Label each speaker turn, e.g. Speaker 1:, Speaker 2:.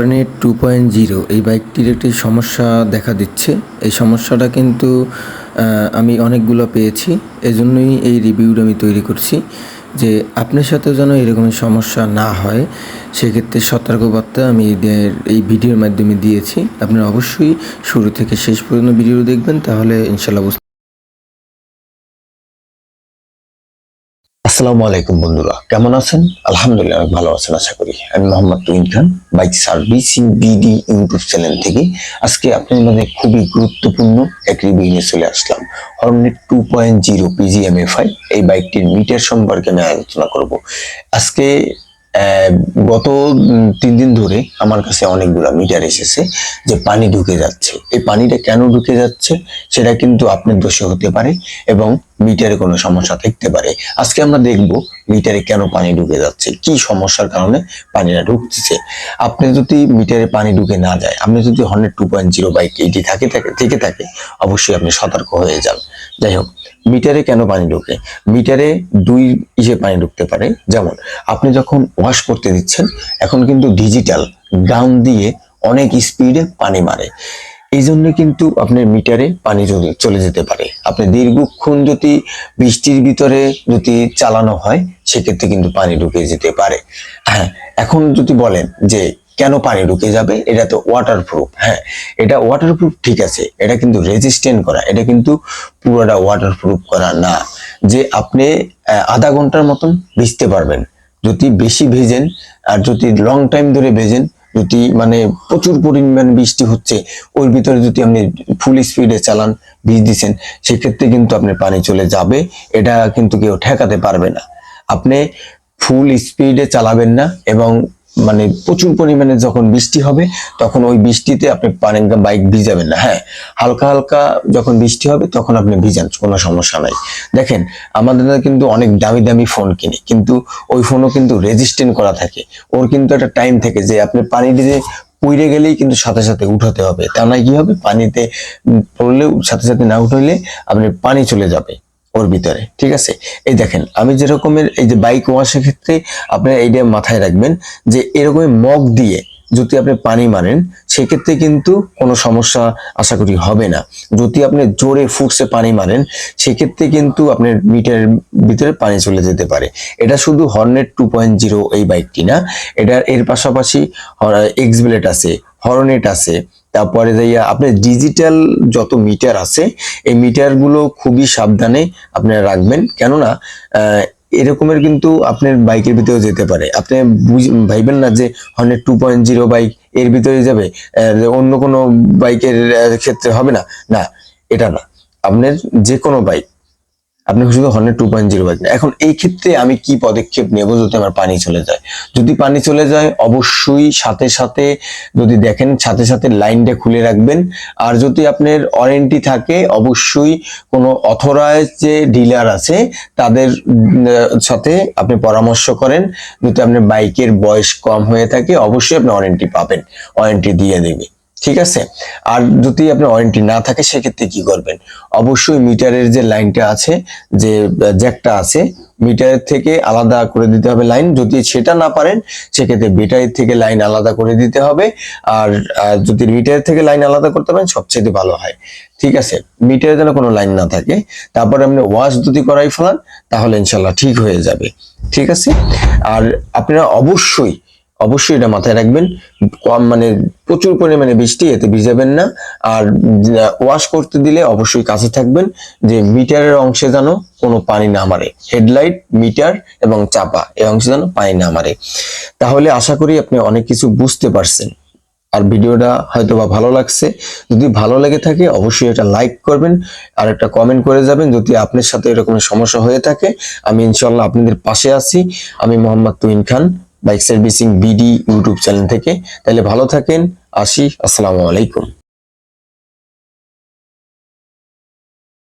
Speaker 1: Hornet two point zero এই বাইকটির একটি সমস্যা দেখা দিচ্ছে। এই সমস্যাটা কিন্তু আমি অনেকগুলো পেয়েছি। এজন্যই এই রিভিউটা আমি তৈরি করছি যে আপনার সাথে যেন এরকমের সমস্যা না হয়, সেক্ষেত্রে সতর্কবার্তা আমি এই ভিডিওর মাধ্যমে দিয়েছি। আপনারা অবশ্যই শুরু থেকে শেষ পর্যন্ত ভিডিও দেখবেন, তাহলে ইনশাল্লাহ
Speaker 2: আসসালামু আলাইকুম বন্ধুরা, কেমন আছেন? আলহামদুলিল্লাহ অনেক ভালো আছেন, আশা করি। আমি Mohammad Tuin Khan, bike servicing BD YouTube channel থেকে। আজকে আপনাদের মধ্যে খুবই গুরুত্বপূর্ণ এক রিভিউ নিয়ে চলে আসলাম। Hornet two point zero PGMFI এই বাইকটির মিটার সম্পর্কে আমি আলোচনা করব। আজকে গত তিন দিন ধরে আমার কাছে অনেকগুলো মিটার এসেছে যে পানি ঢুকে যাচ্ছে। এই পানিটা কেন ঢুকে যাচ্ছে সেটা কিন্তু আপনার দোষে হতে পারে এবং মিটারে কোনো সমস্যা থাকতে পারে। আজকে আমরা দেখব মিটারে কেন পানি ঢুকে যাচ্ছে, কি সমস্যার কারণে পানিটা ঢুকতেছে। আপনি যদি মিটারে পানি ঢুকে না যায়, আপনি যদি Hornet two point zero bike এটি থাকে থাকে, থেকে থাকে, অবশ্যই আপনি সতর্ক হয়ে যান। যাই হোক মিটারে কেন পানি ঢুকে? মিটারে দুই ইসে পানি ঢুকতে পারে। যেমন, আপনি যখন ওয়াশ করতে দিচ্ছেন, এখন কিন্তু ডিজিটাল গান দিয়ে অনেক স্পিডে পানি মারে। এই জন্য কিন্তু আপনার মিটারে পানি চলে যেতে পারে। আপনি দীর্ঘক্ষণ যদি বৃষ্টির ভিতরে যদি চালানো হয়, সেক্ষেত্রে কিন্তু পানি ঢুকে যেতে পারে। হ্যাঁ এখন যদি বলেন যে কেন পানি ঢুকে যাবে? এটা তো ওয়াটারপ্রুফ হ্যাঁ। এটা ওয়াটারপ্রুফ ঠিক আছে, এটা কিন্তু রেজিস্ট্যান্ট করা, এটা কিন্তু পুরোটা ওয়াটারপ্রুফ করা না। যে আপনি আধা ঘণ্টার মতন ভিজতে পারবেন। যদি বেশি ভেজেন, আর যদি লং টাইম ধরে ভেজেন, যদি মানে প্রচুর পরিমাণ বৃষ্টি হচ্ছে, ওর ভিতরে যদি আপনি ফুল স্পিডে চালান বীজ দিচ্ছেন সেক্ষেত্রে কিন্তু আপনার পানি চলে যাবে, এটা কিন্তু কেউ ঠেকাতে পারবে না। আপনি ফুল স্পিডে চালাবেন না, এবং মানে প্রচুর পরিমাণে যখন বৃষ্টি হবে, তখন ওই বৃষ্টিতে আপনি পানি বাইক ভিজাবেন না। হ্যাঁ হালকা হালকা যখন বৃষ্টি হবে, তখন আপনি ভিজান, কোনো সমস্যা নাই। দেখেন, আমাদের কিন্তু অনেক দামি দামি ফোন কিনি, কিন্তু ওই ফোনও কিন্তু রেজিস্ট্যান্ট করা থাকে। ওর কিন্তু একটা টাইম থেকে যে আপনি পানি দিয়ে পুইরে গেলেই কিন্তু সাথে সাথে উঠাতে হবে। তা নয় কি হবে? পানিতে পড়লেও সাথে সাথে না উঠাইলে আপনি পানি চলে যাবে। ওর ভিতরে, ঠিক আছে? এই দেখেন, আমি যেরকমের এই যে বাইক ওয়াশের ক্ষেত্রে আপনারা এইটা মাথায় রাখবেন যে এরকমের মগ দিয়ে যদি আপনি পানি মারেন, সেক্ষেত্রে কিন্তু কোনো সমস্যা আশা করি হবে না। যদি আপনি জোরে ফুকসে পানি মারেন, সেক্ষেত্রে কিন্তু আপনার মিটারের ভিতরে পানি চলে যেতে পারে। এটা শুধু হর্নেট টু পয়েন্ট জিরো এই বাইকটি না, এটা এর পাশাপাশি এক্স ব্লেড আছে। হর্নেট আছে। তারপরে যাইয়া আপনার ডিজিটাল যত মিটার আছে, এই মিটারগুলো খুবই সাবধানে আপনারা রাখবেন। কেননা এরকমের কিন্তু আপনার বাইকের ভিতরেও যেতে পারে। আপনি ভাইবেন না যে Hornet two point zero bike এর ভিতরে যাবে অন্য কোনো বাইকের ক্ষেত্রে হবে না। না, এটা না। আপনার যে কোনো বাইক আপনি শুধু Hornet two point zero bike এখন এই ক্ষেত্রে আমি কি পদক্ষেপ নেব যদি আমার পানি চলে যায়? যদি পানি চলে যায়, অবশ্যই সাথে সাথে যদি দেখেন, সাথে সাথে লাইনটা খুলে রাখবেন। আর যদি আপনার ওয়ারেন্টি থাকে, অবশ্যই কোনো অথরাইজ যে ডিলার আছে, তাদের সাথে আপনি পরামর্শ করেন। যদি আপনার বাইকের বয়স কম হয়ে থাকে, অবশ্যই আপনি ওয়ারেন্টি পাবেন। ওয়ারেন্টি দিয়ে দেবে। ঠিক আছে? আর যদি আপনার ওয়ারেন্টি না থাকে, সেক্ষেত্রে কি করবেন? অবশ্যই মিটারের যে লাইনটা আছে, যে জ্যাকটা আছে, মিটারের থেকে আলাদা করে দিতে হবে লাইন যদি সেটা না পারেন, সেক্ষেত্রে ব্যাটারির থেকে লাইন আলাদা করে দিতে হবে। আর যদি মিটারের থেকে লাইন আলাদা করতে পারেন সবচেয়ে ভালো হয়। ঠিক আছে? মিটারে যেন কোনো লাইন না থাকে। তারপরে আপনি ওয়াশ যদি করাই ফেলান, তাহলে ইনশাল্লাহ ঠিক হয়ে যাবে। ঠিক আছে? আর আপনারা অবশ্যই অবশ্যই এটা মাথায় রাখবেন। কম মানে প্রচুর পরিমাণে বৃষ্টি, এতে ভিজাবেন না। আর ওয়াশ করতে দিলে অবশ্যই কাছে থাকবেন যে মিটারের অংশে যেন কোনো পানি না মারে। হেডলাইট, মিটার এবং চাপা এই অংশে যেন পানি না মারে। তাহলে আশা করি আপনি অনেক কিছু বুঝতে পারছেন। আর ভিডিওটা হয়তো বা ভালো লাগছে। যদি ভালো লেগে থাকে, অবশ্যই এটা লাইক করবেন আর একটা কমেন্ট করে যাবেন যদি আপনার সাথে এরকম সমস্যা হয়ে থাকে। আমি ইনশাল্লাহ আপনাদের পাশে আছি। আমি Mohammad Tuin Khan. Bike servicing BD YouTube channel থেকে। তাহলে ভালো থাকেন আসি আসসালামু আলাইকুম।